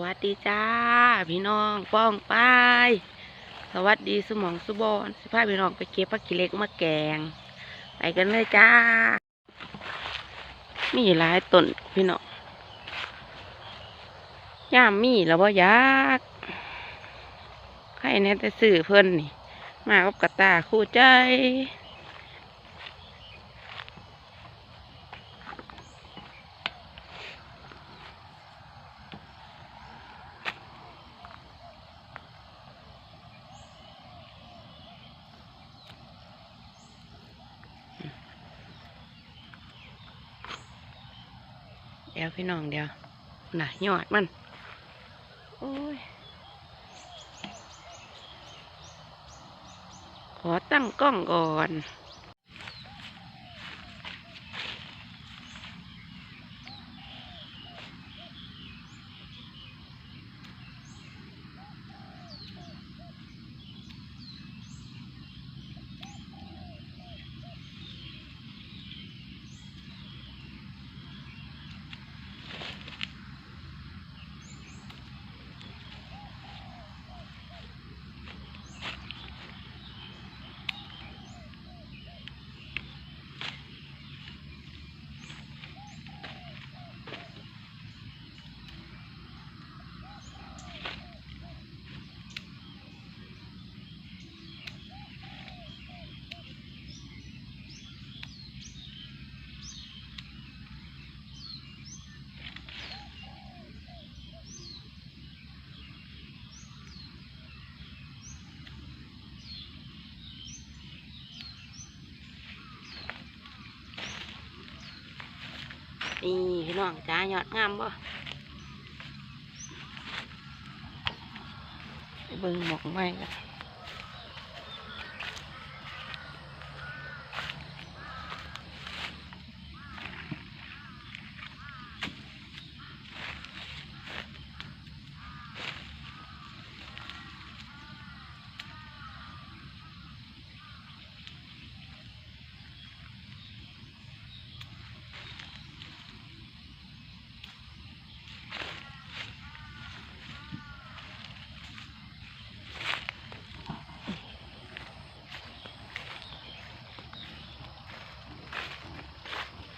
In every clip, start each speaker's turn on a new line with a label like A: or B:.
A: วัสดีจ้า พี่น้องป้องป้ายสวัสดีสมองสุบอนสิพาพี่น้องไปเก็บผักกิเล็กมาแกง ไปกันเลยจ้า มีหลายต้นพี่น้องย่ามมีแล้วบ่ยากใครแน่แต่สื่อเพิ่นนี่ มากับกระตาคู่ใจ ดี๋ยวพี่น้องเดี๋ยวน่ะยอดมันโอ้ยขอตั้งกล้องก่อน นี่พี่น้องจ้ายอดงามบ่เบิ่งหมกไม้กัน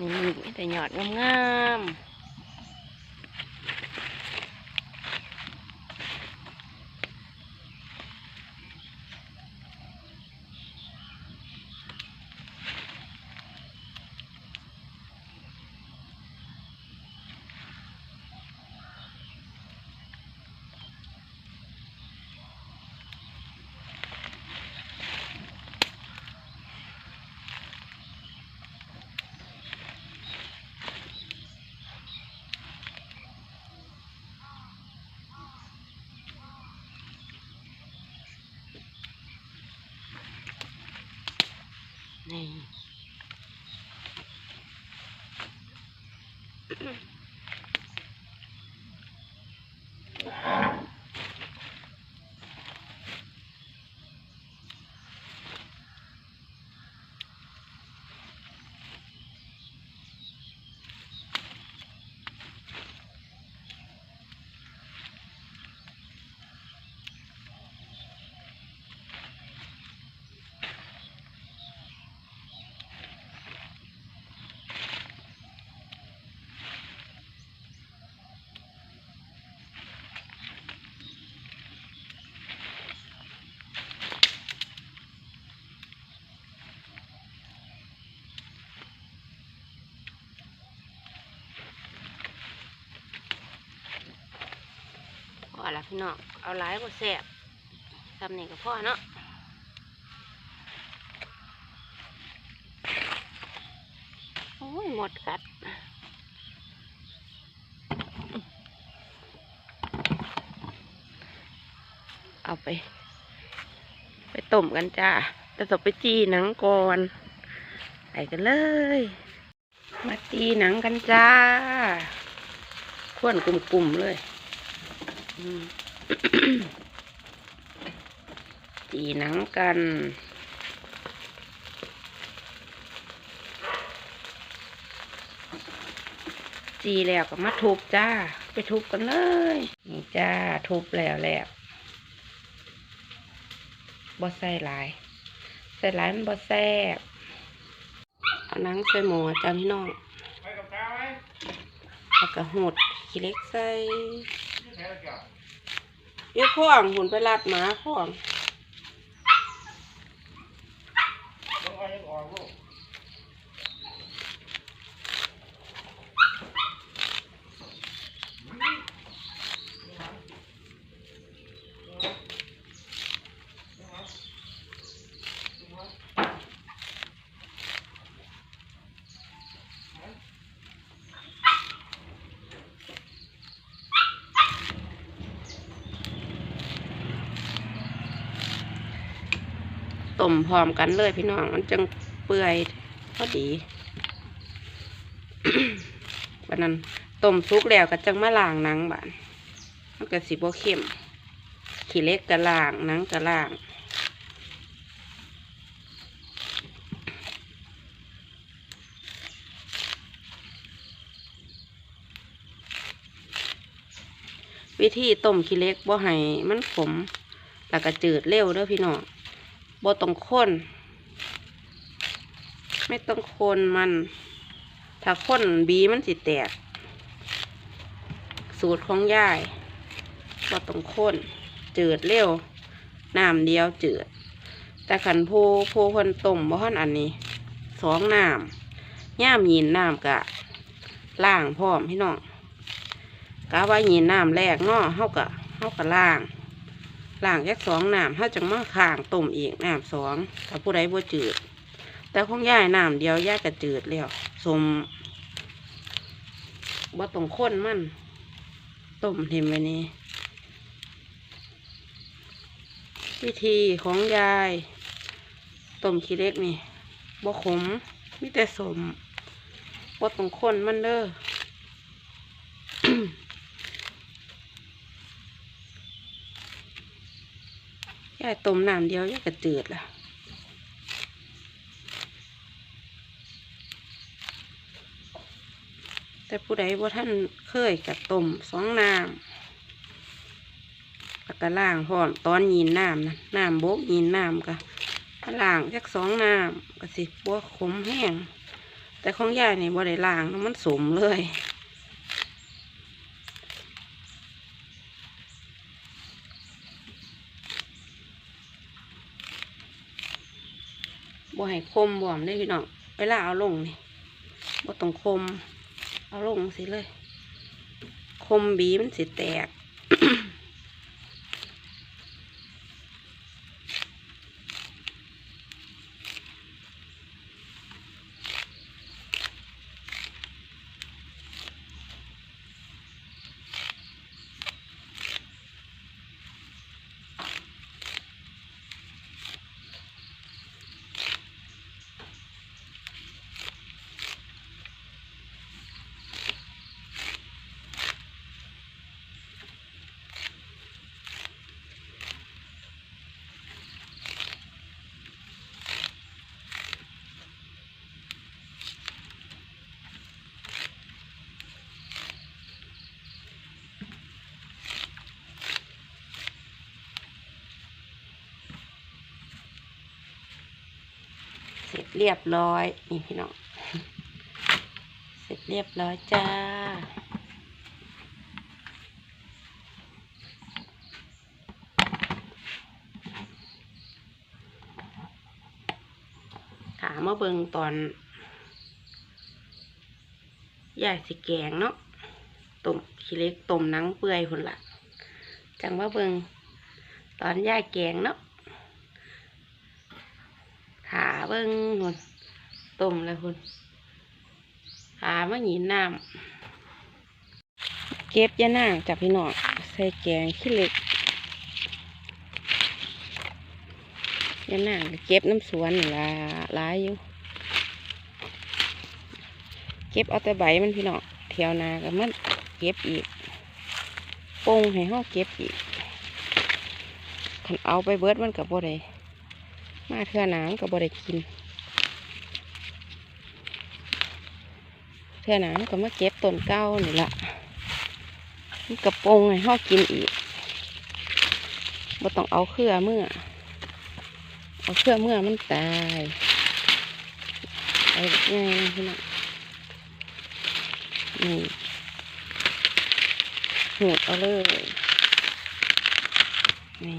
A: นี่แต่ยอดงามๆนี่ พี่น้องเอาหลายก็แซ่บทำนี่กับพ่อเนาะโอ้ยหมดกัดเอาไป ไปต้มกันจ้าจะตบไปจีหนังก่อนไปกันเลย มาจีหนังกันจ้าขวนกลุ่มๆเลย อืม จีหนังกันจีแล้วก็มาทุบจ้า ไปทุบกันเลย นี่จ้าทุบแล้วแล้วบ่ใส่หลายใส่หลายมันบ่แซ่บเอาหนังใส่หมูจ้าพี่น้อง
B: ไปกับข้าวไหม
A: แล้วก็หดขี้เล็กใส่
B: นี่แพ้แล้วเกี่ยว
A: เยอะข้องหุ่นไปลัดหมาข้อง
B: เอายังออกลูก
A: ต้มพร้อมกันเลยพี่น้อง มันจังเปื่อยพอดีวันนั้นต้มสุกแล้วก็จังมาล้างหนังบานมันก็สิบ่เข้มขี้เล็กก็ล้างหนังก็ล้างวิธีต้มขี้เล็กบ่ให้มันขม แล้วก็จืดเร็วเด้อพี่น้อง บ่ต้องข้น ไม่ต้องคนมัน ถ้าข้นบีมันสิแตก สูตรของยายบ่ต้องข้นจืดเร็วน้ำเดียวจืดแต่ขันโพโพคนต้มบ่ฮั่นอันนี้สองน้ำย่ามยีนน้ำกะล่างพร้อมพี่น้องกะว่ายีนน้ำแรกเนาะเฮากะเฮากะล่าง ล่างแค่สองน้ำถ้าจังมาข้างต้มอีกน้ำสองถ้าผู้ใดบ่จืด แต่ของย่ายน้ำเดียวย่ายก็จืดแล้วสมบ่ต้องข้นมันต้มทิมไว้นี่วิธีของยายต้มขี้เล็กนี่บ่ขมมีแต่สมบ่ต้องข้นมันเด้อ ยายต้มน้ำเดียวยายก็จืดละแต่ผู้ใดว่าท่านเคยกับต้มสองน้ำแล้วก็ล่างพร้อมตอนยีนน้ำนะน้ำโบกยีนน้ำก็ล่างจักสองน้ำก็สิบัวขมแห้งแต่ของยายนี่บ่ได้ล่างมันสมเลย บ่ให้คมบ่มได้พี่น้องเวลาเอาลงนี่บ่ต้องคม เอาลงสิเลย คมบีมันสิแตก เรียบร้อยนี่พี่น้องเสร็จเรียบร้อยจ้าถามมาเบิงตอนยายสิแกงเนาะต้มขี้เล็กต้มนังเปื่อยพุ่นละจังว่าเบิงตอนยายแกงเนาะ ขา เบิ้งหุ่นต้มเลยหุ่นขามาหยีน้ำเก็บยะนางจากพี่น้องใส่แกงขี้เหล็กยะนางเก็บน้ำสวนนี่ละหลายอยู่ เก็บเอาแต่ใบมันพี่น้องเที่ยวนาก็มันเก็บอีกปงให้ห้อเก็บอีกคันเอาไปเบิดมันกับบ่ได้ มาเทื่อนามก็บ่ได้กิน เทื่อนามก็มาเก็บต้นเก้านี่ละมีกระโปรงให้เฮากินอีกบ่ต้องเอาเครือเมื่อ เอาเครือเมื่อมันตายเอาง่ายพี่น้องนี่หูดเอาเลยนี่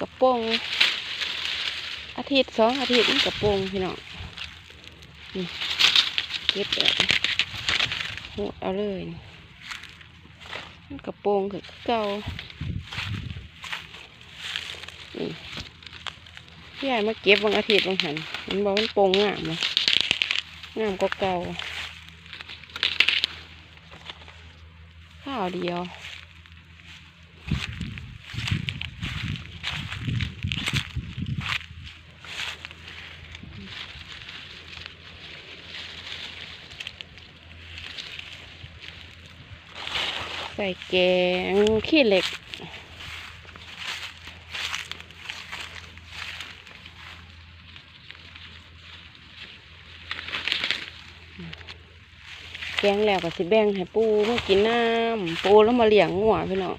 A: กระโปรงอาทิตย์สองอาทิตย์นี่กระโปงพี่น้องนี่เก็บแบบหูดเอาเลยกระโปงคือเก่านี่พี่ใหญ่มาเก็บบางอาทิตย์บางหันมันบอกมันโปรงงามเลยงามกว่าเก่าข้าวเดียว ส่แกงขี้เหล็ก แกงแล้วก็สิแบ่งให้ปูมากินน้ำปูแล้วมาเลี้ยงงัวพี่น้อง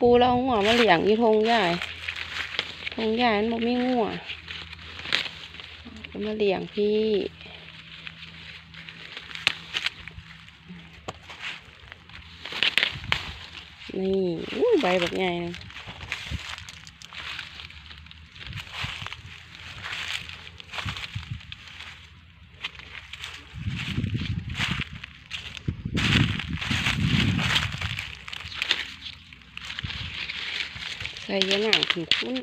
A: ปูแล้วเอางัวมาเลี้ยงยี่ทงใหญ่ทงใหญ่มันบ่มีงัวมาเลี้ยงพี่ นี่ใบแบบใหญ่เลยใส่ยะหนังถึงคุ้น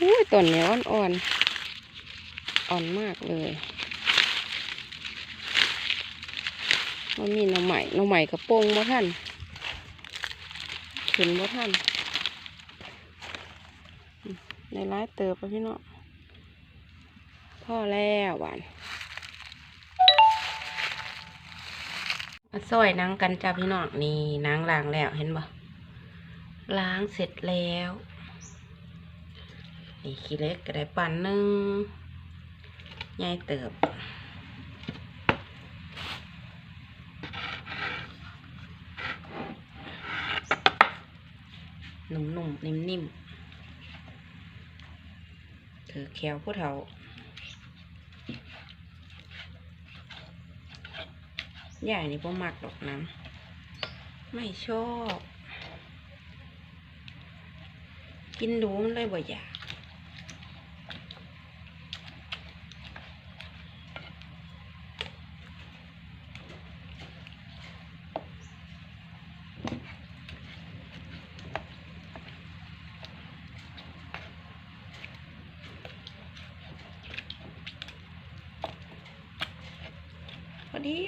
A: อุ้ยต้นเนี้ยอ่อนๆ อ่อนมากเลยมันมีหน่อใหม่หน่อใหม่กระโปรงบ่ท่าน ขึ้นบ่ท่านในร้ายเติบไปพี่เนาะพ่อแล้วหวานมาซอยนังกันจ้าพี่น้องนี่นังล้างแล้วเห็นบ่ล้างเสร็จแล้วนี่ขี้เล็กก็ได้ปั่นหนึ่งใหญ่เติบ นิ่มๆถือแขวผู้เฒ่าใหญ่นี่พ่มักดอกน้ำไม่ชอบ กินดูมันเลยบ่อยาก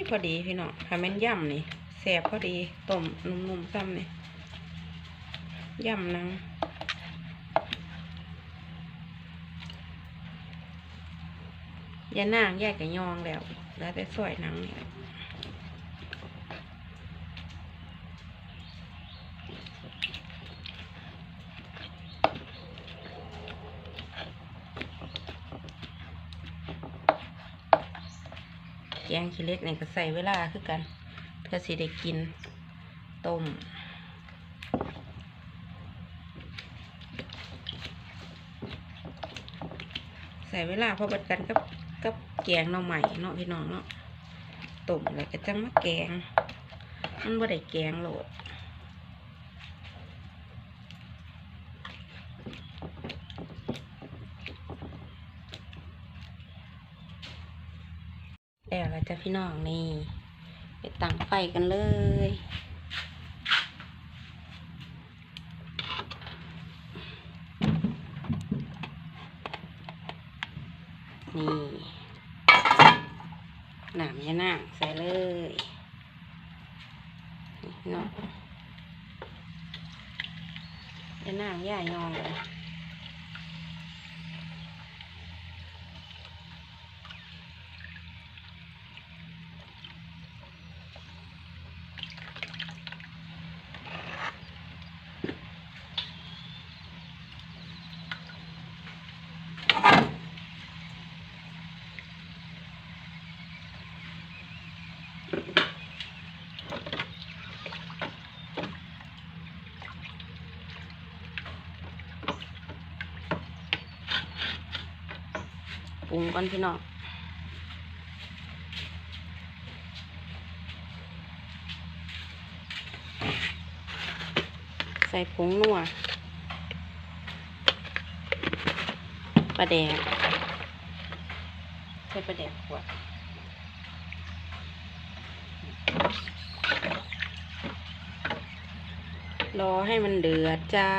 A: พอดีพอดีพี่น้องถ้าแม่นย่ำนี่แสบพอดีต้มนุ่มๆซ้ำนี่ย่ำนังยานางแยกกับยองแล้ว แล้วแต่สวยหนังนี่แหละแกงขี้ เล็กนี่ก็ใส่เวลาคือกันเพื่อสิได้กินต้มใส่เวลาพอบัดกันกับกับแกงหน่อใหม่เนาะพี่น้องเนาะต้มแล้วก็จังมาแกง มันบ่ได้แกงโหลดแล้วเรา จะพี่น้องนี่ไปตั้งไฟกันเลย ก่อนพี่น้องใส่ผงนัวปลาแดกใส่ปลาแดกขวดรอให้มันเดือดจ้า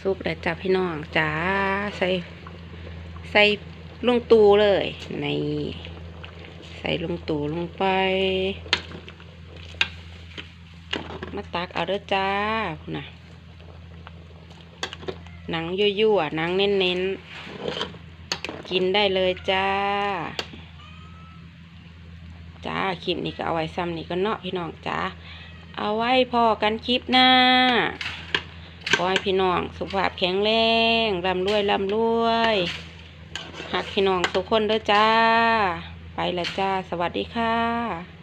A: ซุปแล้วจ้าพี่น้องจ้า ใส่ ใส่ลงตูเลยในใส่ลงตูลงไป มาตักเอาเด้อจ้านนะหนังยั่วๆหนังเน้นๆ กินได้เลยจ้า จ้าคลิปนี้ก็เอาไว้ซ้ำนี่ก็เนาะพี่น้องจ้า เอาไว้พอกันคลิปหน้าขอให้พี่น้องสุขภาพแข็งแรงร่ำรวยร่ำรวย หักพี่น้องทุกคนเด้อจ้า ไปละจ้า สวัสดีค่ะ